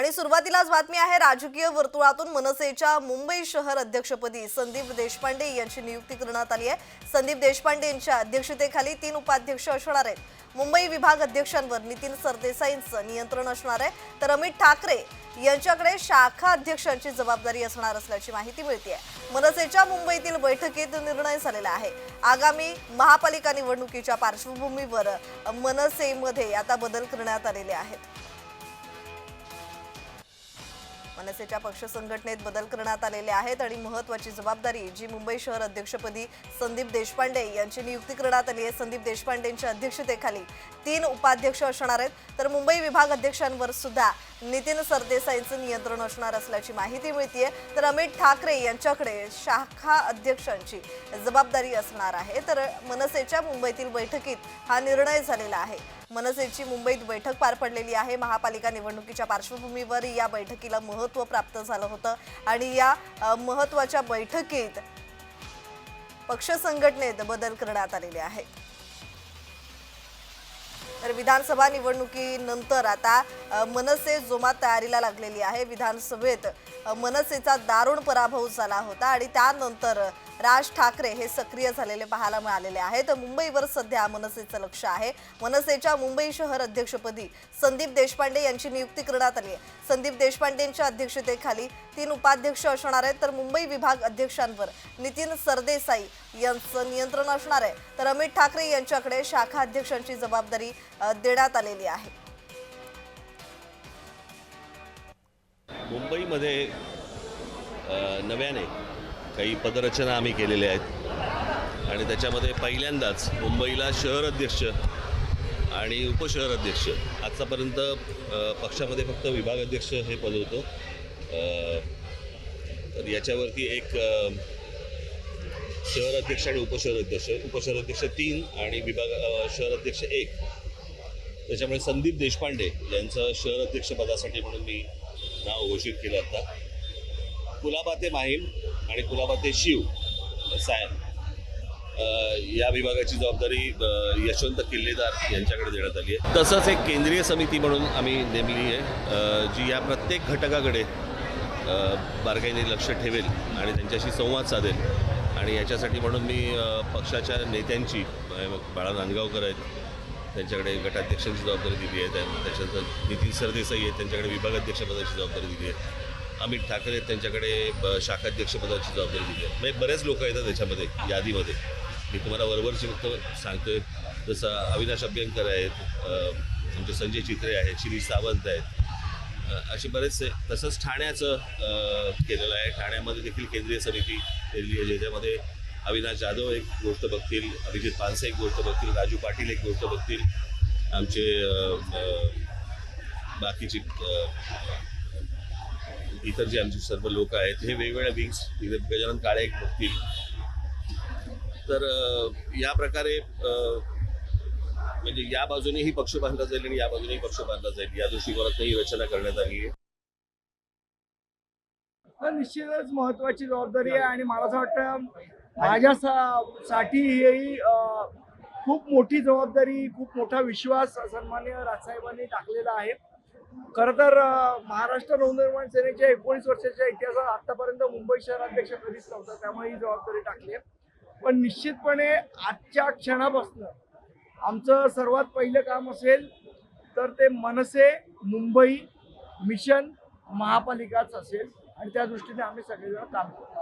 आणि सुरुवातीलाच बातमी आहे राजकीय वर्तुळातून मनसेच्या मुंबई शहर अध्यक्षपदी संदीप देशपांडे यांची नियुक्ती करण्यात आली आहे. संदीप देशपांडे यांच्या अध्यक्षतेखाली तीन उपाध्यक्ष असणार आहेत. मुंबई विभाग अध्यक्षांवर नितीन सरदेसाईंचं नियंत्रण असणार आहे. तर अमित ठाकरे यांच्याकडे शाखा अध्यक्षांची जबाबदारी असणार असल्याची माहिती मिळते मनसेच्या मुंबईतील बैठकीत निर्णय झालेला आहे. आगामी महापालिका निवडणुकीच्या पार्श्वभूमीवर मनसेमध्ये आता बदल करण्यात आलेले आहेत. मनसेच्या पक्ष संघटनेत बदल करण्यात आलेले आहेत आणि महत्वाची जबाबदारी जी मुंबई शहर अध्यक्षपदी संदीप देशपांडे यांची नियुक्ती करण्यात आली आहे. संदीप देशपांडेंच्या अध्यक्षतेखाली तीन उपाध्यक्ष असणार आहेत. तर मुंबई विभाग अध्यक्षांवर सुद्धा नितीन सरदेसाईंचं नियंत्रण असणार असल्याची माहिती मिळतीये. तर अमित ठाकरे यांच्याकडे शाखा अध्यक्षांची जबाबदारी असणार आहे. तर मनसेच्या मुंबईतील बैठकीत हा निर्णय झालेला आहे. मनसेची मुंबईत बैठक पार पडलेली आहे. महापालिका निवडणुकीच्या पार्श्वभूमीवर या बैठकीला महत्त्व प्राप्त झालं होतं. आणि या महत्त्वाच्या बैठकीत पक्ष संघटनेत बदल करण्यात आलेले आहे तर विधानसभा निवडणुकीनंतर आता मनसे जोमात तयारीला लागलेली आहे. विधानसभेत मनसेचा दारुण पराभव झाला होता आणि त्यानंतर राज ठाकरे हे सक्रिय झालेले पाहायला मिळालेले आहेत. मुंबईवर सध्या मनसेचं लक्ष आहे. मनसेच्या मुंबई शहर अध्यक्षपदी संदीप देशपांडे यांची नियुक्ती करण्यात आली आहे. संदीप देशपांडेंच्या अध्यक्षतेखाली तीन उपाध्यक्ष असणार आहेत. तर मुंबई विभाग अध्यक्षांवर नितीन सरदेसाई यांचं नियंत्रण असणार आहे. तर अमित ठाकरे यांच्याकडे शाखा अध्यक्षांची जबाबदारी देण्यात आलेली आहे. मुंबईमध्ये नव्याने काही पदरचना आम्ही केलेल्या आहेत. आणि त्याच्यामध्ये पहिल्यांदाच मुंबईला शहर अध्यक्ष आणि उपशहर अध्यक्ष आजचापर्यंत पक्षामध्ये फक्त विभाग अध्यक्ष हे पद होतं. तर याच्यावरती एक शहर अध्यक्ष आणि उपशहर अध्यक्ष उपशहर अध्यक्ष तीन आणि विभाग शहर अध्यक्ष एक. त्याच्यामुळे संदीप देशपांडे यांचं शहर अध्यक्षपदासाठी म्हणून मी नाव घोषित केलं आता. कुलाबाते माहीम आणि कुलाबाते शिव सायन या विभागाची जबाबदारी यशवंत किल्लेदार यांच्याकडे देण्यात आली आहे. तसंच एक केंद्रीय समिती म्हणून आम्ही नेमली आहे जी या प्रत्येक घटकाकडे बारकाईने लक्ष ठेवेल आणि त्यांच्याशी संवाद साधेल. आणि याच्यासाठी म्हणून मी पक्षाच्या नेत्यांची बाळा नांदगावकर आहेत त्यांच्याकडे गटाध्यक्षांची जबाबदारी दिली आहे त्या- त्याच्यानंतर नितीन सरदेसाई आहेत त्यांच्याकडे विभागाध्यक्षपदाची जबाबदारी दिली आहे. अमित ठाकरे त्यांच्याकडे ब- शाखाध्यक्षपदाची जबाबदारी दिली आहे. म्हणजे बरेच लोक येतात त्याच्यामध्ये यादीमध्ये. मी तुम्हाला वरवरची फक्त सांगतोय जसं अविनाश अभ्यंकर आहेत तुमचे आमचे संजय चित्रे आहेत शिरीष सावंत आहेत असे बरेचसे तसंच ठाण्याचं केलेलं आहे. ठाण्यामध्ये देखील केंद्रीय समिती केलेली आहे ज्याच्यामध्ये अविनाश जाधव एक गोष्ट बघतील अभिजित पानसे एक गोष्ट बघतील राजू पाटील एक गोष्ट बघतील आमचे बाकीचे बाकीची इतर जे आमचे सर्व लोक आहेत हे वेगवेगळ्या विंग्स इथे गजानन काळे एक बघतील. तर या प्रकारे म्हणजे या बाजूनेही पक्ष बांधला जाईल आणि या बाजूनेही पक्ष बांधला जाईल. या दृष्टिकोनातून ही रचना करण्यात आली आहे. निश्चितच महत्वाची जबाबदारी आहे आणि मला असं वाटतं माझ्या सा- साठी ही खूप मोठी जबाबदारी खूप मोठा विश्वास सन्मान्य राजसाहेबांनी टाकलेला आहे. खरं तर महाराष्ट्र नवनिर्माण सेनेच्या एकोणीस वर्षाच्या इतिहासात आतापर्यंत मुंबई शहराध्यक्ष कधीच नव्हता त्यामुळे ही जबाबदारी टाकली आहे. पण निश्चितपणे आजच्या क्षणापासून आमचं सर्वात पहिलं काम असेल तर ते मनसे मुंबई मिशन महापालिकाच असेल. आणि त्या दृष्टीने आम्ही सगळेजण काम करतो.